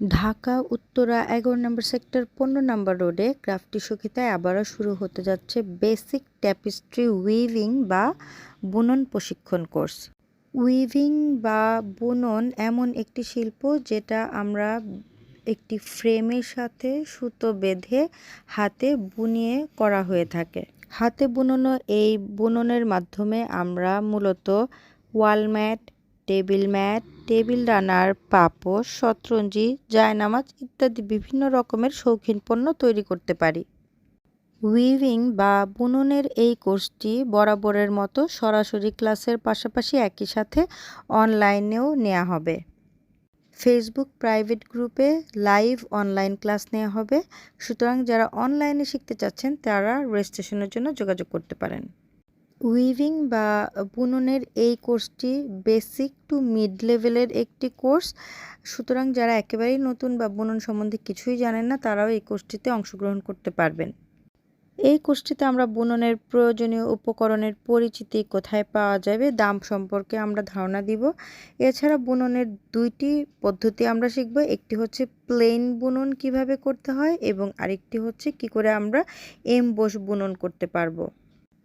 ঢাকা, উত্তরা, এগারো নম্বর সেক্টর, পনেরো নম্বর রোডে ক্রাফটি সখিতায় আবারও শুরু হতে যাচ্ছে বেসিক ট্যাপিস্ট্রি উইভিং বা বুনন প্রশিক্ষণ কোর্স। উইভিং বা বুনন এমন একটি শিল্প যেটা আমরা একটি ফ্রেমের সাথে সুতো বেঁধে হাতে বুনিয়ে করা হয়ে থাকে। হাতে বুননো এই বুননের মাধ্যমে আমরা মূলত wall mat table mat, table runner, পাপোশ, শতরঞ্জি, জায়নামাজ ইত্যাদি বিভিন্ন রকমের শৌখিন পণ্য তৈরি করতে পারি। উইভিং বা বুননের এই কোর্সটি বরাবরের মতো সরাসরি ক্লাসের পাশাপাশি একই সাথে অনলাইনেও নেওয়া হবে। ফেসবুক প্রাইভেট গ্রুপে লাইভ অনলাইন ক্লাস নেওয়া হবে। সুতরাং যারা অনলাইনে শিখতে চাচ্ছেন, তারা রেজিস্ট্রেশনের জন্য যোগাযোগ করতে পারেন। উইভিং বা বুননের এই কোর্সটি বেসিক টু মিড লেভেলের একটি কোর্স। সুতরাং যারা একেবারেই নতুন বা বুনন সম্বন্ধে কিছুই জানেন না, তারাও এই কোর্সটিতে অংশগ্রহণ করতে পারবেন। এই কোর্সটিতে আমরা বুননের প্রয়োজনীয় উপকরণের পরিচিতি কোথায় পাওয়া যাবে, দাম সম্পর্কে আমরা ধারণা দিব। এছাড়া বুননের দুইটি পদ্ধতি আমরা শিখব, একটি হচ্ছে প্লেন বুনন কীভাবে করতে হয় এবং আরেকটি হচ্ছে কি করে আমরা এম এমবোস বুনন করতে পারব।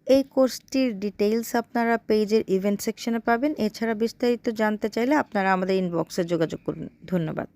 এই কোর্সটির ডিটেইলস আপনারা পেজের ইভেন্ট সেকশনে পাবেন। এছাড়া বিস্তারিত জানতে চাইলে আপনারা আমাদের ইনবক্সে যোগাযোগ করুন। ধন্যবাদ।